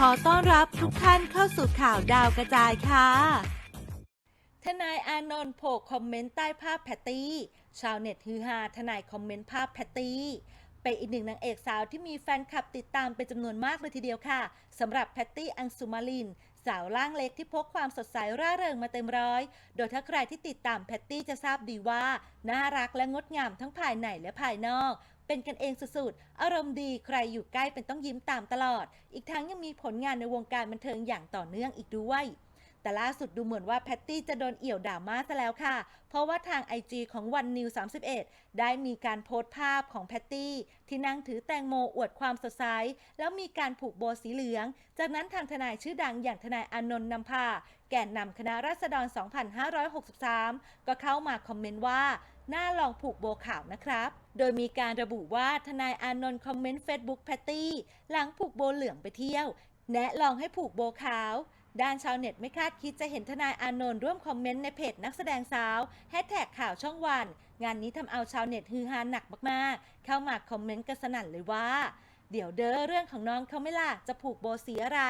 ขอต้อนรับทุกท่านเข้าสู่ข่าวดาวกระจายค่ะ ทนายอานนท์โผล่คอมเมนต์ใต้ภาพแพตตี้ ชาวเน็ตฮือฮาทนายคอมเมนต์ภาพแพตตี้ เป็นอีกหนึ่งนางเอกสาวที่มีแฟนคลับติดตามเป็นจำนวนมากเลยทีเดียวค่ะสำหรับแพตตี้อังสุมาลินสาวร่างเล็กที่พกความสดใสร่าเริงมาเต็มร้อย โดยถ้าใครที่ติดตามแพตตี้จะทราบดีว่า น่ารักและงดงามทั้งภายในและภายนอก เป็นกันเองสุดๆ อารมณ์ดีใครอยู่ใกล้เป็นต้องยิ้มตามตลอด อีกทั้งยังมีผลงานในวงการบันเทิงอย่างต่อเนื่องอีกด้วย แต่ล่าสุดดูเหมือนว่าแพตตี้จะโดนเอี่ยวด่ามาซะแล้วค่ะ เพราะว่าทาง IG ของวันนิว31 ได้มีการโพสต์ภาพของแพตตี้ ที่นั่งถือแตงโมอวดความสดใส แล้วมีการผูกโบสีเหลือง จากนั้นทางทนายชื่อดังอย่างทนายอานนท์นำพาแก่นนำคณะราษฎร 2563 ก็เข้ามาคอมเมนต์ว่า น่าลองผูกโบขาวนะครับ โดยมีการระบุว่าทนายอานนท์คอมเมนต์ Facebook แพตตี้หลังผูกโบเหลืองไปเที่ยว แนะลองให้ผูกโบขาว ด้านชาวเน็ตไม่คาดคิดจะเห็นทนายอานนท์ร่วมคอมเมนต์ในเพจนักแสดงสาวแฮชแท็กข่าวช่องวัน งานนี้ทำเอาชาวเน็ตฮือฮาหนักมากๆ เข้ามาคอมเมนต์กันสนั่นเลยว่าเดี๋ยวเด้อเรื่องของน้องเขาไม่ล่ะจะผูกโบสีอะไร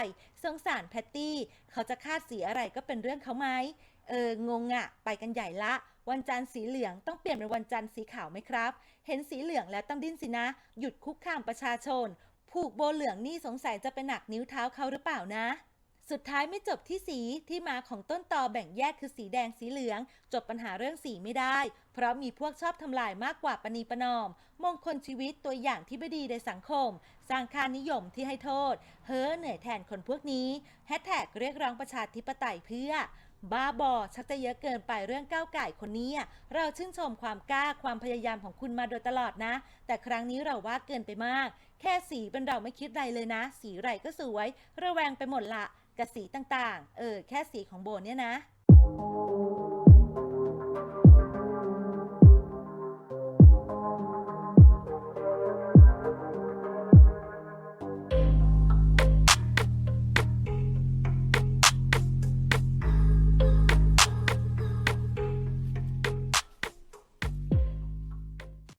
สงสารแพตตี้ เขาจะคาดสีอะไรก็เป็นเรื่องเขาไหม เอองงอะไปกันใหญ่ละ วันจันทร์สีเหลืองต้องเปลี่ยนเป็นวันจันทร์สีขาวไหมครับ เห็นสีเหลืองแล้วต้องดิ้นสินะ หยุดคุกคามประชาชน ผูกโบเหลืองนี่สงสัยจะเป็นหนักนิ้วเท้าเขาหรือเปล่านะ สุดท้ายไม่จบที่สีที่มาของต้นตอแบ่งแยกคือสีแดงสีเหลือง จบปัญหาเรื่องสีไม่ได้ เพราะมีพวกชอบทำลายมากกว่าปณีประนอม มงคลชีวิตตัวอย่างที่ไม่ดีในสังคม สร้างค่านิยมที่ให้โทษ เฮ้อเหนื่อยแทนคนพวกนี้แฮชแท็กเรียกร้องประชาธิปไตยเพื่อ บ้าบอชักจะเยอะเกินไปเรื่องก้าวไก่คนนี้ เราชื่นชมความกล้าความพยายามของคุณมาโดยตลอดนะ แต่ครั้งนี้เราว่าเกินไปมาก แค่สีเป็นเราไม่คิดไรเลยนะ สีไรก็สวย ระแวงไปหมดละกับสีต่างๆ เออ แค่สีของโบเนี่ยนะ